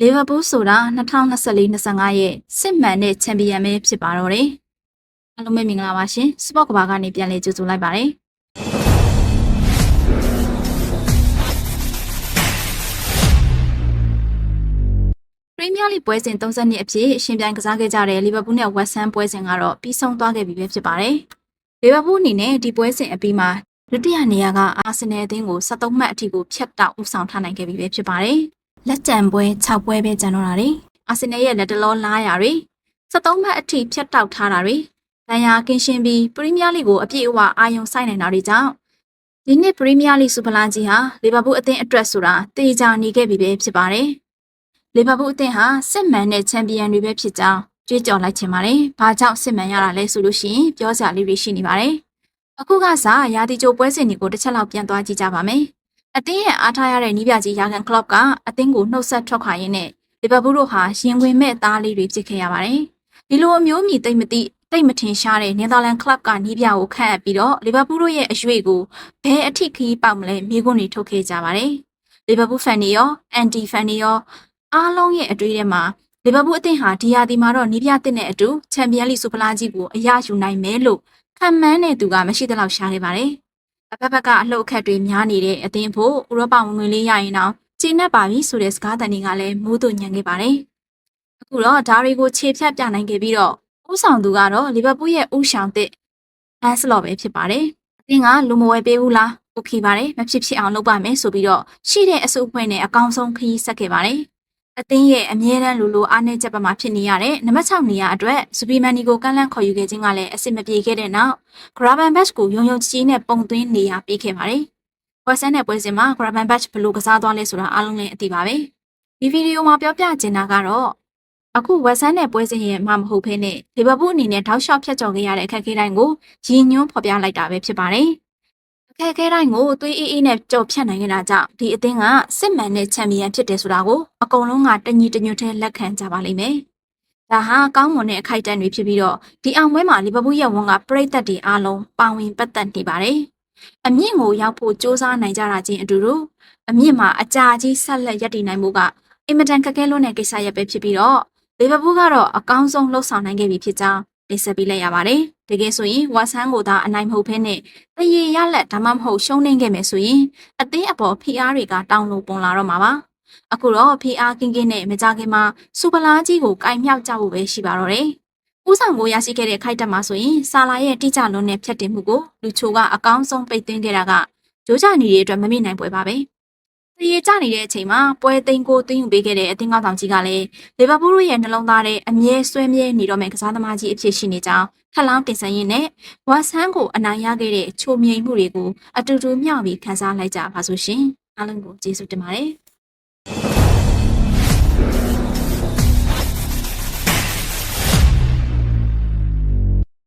လီဗာပူးဆိုတာ2024-25ရဲ့စစ်မှန်တဲ့ချန်ပီယံပဲဖြစ်ပါတော့တယ်။အားလုံးပဲမင်္ဂလာပါရှင်။စပေါ့ကဘာကနေပြန်လည်ကြိုဆိုလိုက်ပါတယ်။ပရီးမီးယားလိပွဲစဉ်32အဖြစ်ရှင်ပြိုင်ကစားခဲ့ကြတဲ့လီဗာပူးနဲ့ဝက်ဆမ်ပွဲစဉ်ကတော့ပြီးဆုံးသွားခဲ့ပြီပဲဖြစ်ပါတယ်။လီဗာပူးအနေနဲ့ဒီပွဲစဉ်အပြီးမှာဒုတိယနေရာကအာဆင်နယ်အသင်းကို73မှတ်အထိကိုဖျက်တောက်ဦးဆောင်ထားနိုင်ခဲ့ပြီပဲဖြစ်ပါတယ်။ လက်ကျန်ပွဲ6ပွဲပဲကျန်တော့တာတွေအာဆင်နယ်ရဲ့လက်တလောလားရာတွေ73မှတ်အထိဖျက်တောက်ထားတာတွေဒဏ်ရာကင်းရှင်းပြီးပရီးမီးယားလိကိုအပြည့်အဝအာရုံစိုက်နိုင်တာတွေကြောင့်ဒီနှစ်ပရီးမီးယားလိစူပလာကြီးဟာလီဗာပူးအသင်းအတွက်ဆိုတာတေချာနေခဲ့ပြီပဲဖြစ်ပါတယ်။လီဗာပူးအသင်းဟာစစ်မှန်တဲ့ချန်ပီယံတွေပဲဖြစ်ကြောင်းကြွေးကြော်လိုက်ချင်ပါတယ်။ဘာကြောင့်စစ်မှန်ရတာလဲဆိုလို့ရှိရင်ပြောစရာလေးတွေရှိနေပါတယ်။အခုကစားရာသီကြိုပွဲစဉ်တွေကိုတစ်ချက်လောက်ပြန်သွားကြည့်ကြပါမယ်။ အသင်းရဲ့အားထားရတဲ့နီးပြကြီးယာဂန်ကလော့ကအသင်းကိုနှုတ်ဆက်ထွက်ခွာရင်းနဲ့လီဗာပူးတို့ဟာရင်ဝင်မဲ့သားလေးတွေဖြစ်ခဲ့ရပါတယ်။ဒီလိုအမျိုးအမည်တိတ်မသိတိတ်မထင်ရှားတဲ့နယ်သာလန်ကလပ်ကနီးပြကိုခန့်အပ်ပြီးတော့လီဗာပူးတို့ရဲ့အရွေကိုဘယ်အထိခီးပေါက်မလဲမိခွန်းတွေထုတ်ခဲ့ကြပါတယ်။လီဗာပူးဖန်တွေရောအန်တီဖန်တွေရောအားလုံးရဲ့အတွေ့အထဲမှာလီဗာပူးအသင်းဟာဒီယာဒီမှာတော့နီးပြတစ်နဲ့အတူချန်ပီယံလိစူပလာကြီးကိုအရယူနိုင်မယ်လို့ခံမှန်းတဲ့သူကမရှိသလောက်ရှားခဲ့ပါတယ်။ အဖက်ဖက်ကအလှုပ်အခက်တွေများနေတဲ့အသင်းဖို့ဥရောပဝင်ငွေလေးရရင်တော့ကျင်းနေပါပြီဆိုတဲ့စကားတန်တွေကလည်းမိုးသွညံခဲ့ပါတယ်။အခုတော့ဒါတွေကိုခြေဖြတ်ပြနိုင်ခဲ့ပြီးတော့ဥဆောင်သူကတော့လီဗာပူးရဲ့ဥဆောင်သစ်အန်စလော့ပဲဖြစ်ပါတယ်။အသင်းကလူမဝဲပေးဘူးလား။ Okay ပါတယ်မဖြစ်ဖြစ်အောင်လုပ်ပါမယ်ဆိုပြီးတော့ရှိတဲ့အစုအဖွဲ့နဲ့အကောင်ဆုံးခရီးဆက်ခဲ့ပါတယ်။ အသင်းရဲ့အမြဲတမ်းလူလိုအားနည်းချက်ပမာဖြစ်နေရတဲ့နံပါတ်6နေရာအတွက်စပီမန်နီကိုကန့်လန့်ခေါ်ယူခဲ့ခြင်းကလည်းအဆင်မပြေခဲ့တဲ့နောက်ဂရာဘန်ဘတ်ကိုယုံယုံကြည်ကြည်နဲ့ပုံသွင်းနေရပေးခဲ့ပါတယ်။ဝက်ဆန်တဲ့ပွဲစဉ်မှာဂရာဘန်ဘတ်ဘယ်လိုကစားသွားလဲဆိုတာအားလုံးလည်းအသိပါပဲ။ဒီဗီဒီယိုမှာပြောပြချင်တာကတော့အခုဝက်ဆန်တဲ့ပွဲစဉ်ရဲ့မှမဟုတ်ဘဲနဲ့လီဗာပူးအနေနဲ့ထောက်လျှောက်ဖြတ်ကျော်ခဲ့ရတဲ့အခက်အခဲတိုင်းကိုရည်ညွှန်းဖော်ပြလိုက်တာပဲဖြစ်ပါတယ်။ အခက်အခဲတိုင်းကိုသွေးအေးအေးနဲ့ကြော်ဖြတ်နိုင်ခဲ့တာကြောင့်ဒီအသင်းကစစ်မှန်တဲ့ချန်ပီယံဖြစ်တယ်ဆိုတာကိုအကုန်လုံးကတညီတညွတ်ထဲလက်ခံကြပါလိမ့်မယ်။ဒါဟာကောင်းမွန်တဲ့အခိုက်အတန့်တွေဖြစ်ပြီးတော့ဒီအောင်ပွဲမှာလီဗာပူးရဲ့ဝန်ကပရိသတ်တွေအားလုံးပါဝင်ပတ်သက်နေပါတယ်။အမြင့်ကိုရောက်ဖို့စ조사နိုင်ကြတာချင်းအတူတူအမြင့်မှာအကြာကြီးဆက်လက်ရပ်တည်နိုင်မှုကအင်မတန်ခက်ခဲလွန်းတဲ့ကိစ္စရပ်ပဲဖြစ်ပြီးတော့လီဗာပူးကတော့အကောင်းဆုံးလှုပ်ဆောင်နိုင်ခဲ့ပြီဖြစ်ကြောင်းတင်ဆက်ပေးလိုက်ရပါတယ်။ တကယ်ဆိုရင်ဝါဆန်းကိုသာအနိုင်မဟုတ်ဘဲနဲ့တရေရလက်ဒါမှမဟုတ်ရှုံးနေခဲ့မယ်ဆိုရင်အသင်းအပေါ်ဖိအားတွေကတောင်းလို့ပုံလာတော့မှာပါ။အခုတော့ဖိအားကင်းကင်းနဲ့မကြခင်မှာစူပလာကြီးကိုကင်မြောက်ကြဖို့ပဲရှိပါတော့တယ်။ဦးဆောင်ကိုရရှိခဲ့တဲ့ခိုက်တက်မှာဆိုရင်ဆာလာရဲ့တိကျလွန်းတဲ့ဖြတ်တင်မှုကိုလူချိုကအကောင်းဆုံးပိတ်သိမ်းခဲ့တာကဂျိုးကြနေရဲ့အတွက်မမိနိုင်ပွဲပါပဲ။ တရေကြနေတဲ့အချိန်မှာပွဲသိမ်းကိုသိမ်းယူပေးခဲ့တဲ့အသင်းကောင်းဆောင်ကြီးကလည်းလီဗာပူးရဲ့နှလုံးသားထဲအမြဲဆွဲမြဲနေတော့မယ့်ကစားသမားကြီးအဖြစ်ရှိနေကြောင်းထပ်လောင်းတင်ဆက်ရင်းနဲ့ဝါဆန်းကိုအနိုင်ရခဲ့တဲ့ချိုမြိန်မှုတွေကိုအတူတူမျှဝေခန်းစားလိုက်ကြပါစို့ရှင်အားလုံးကိုကျေးဇူးတင်ပါတယ်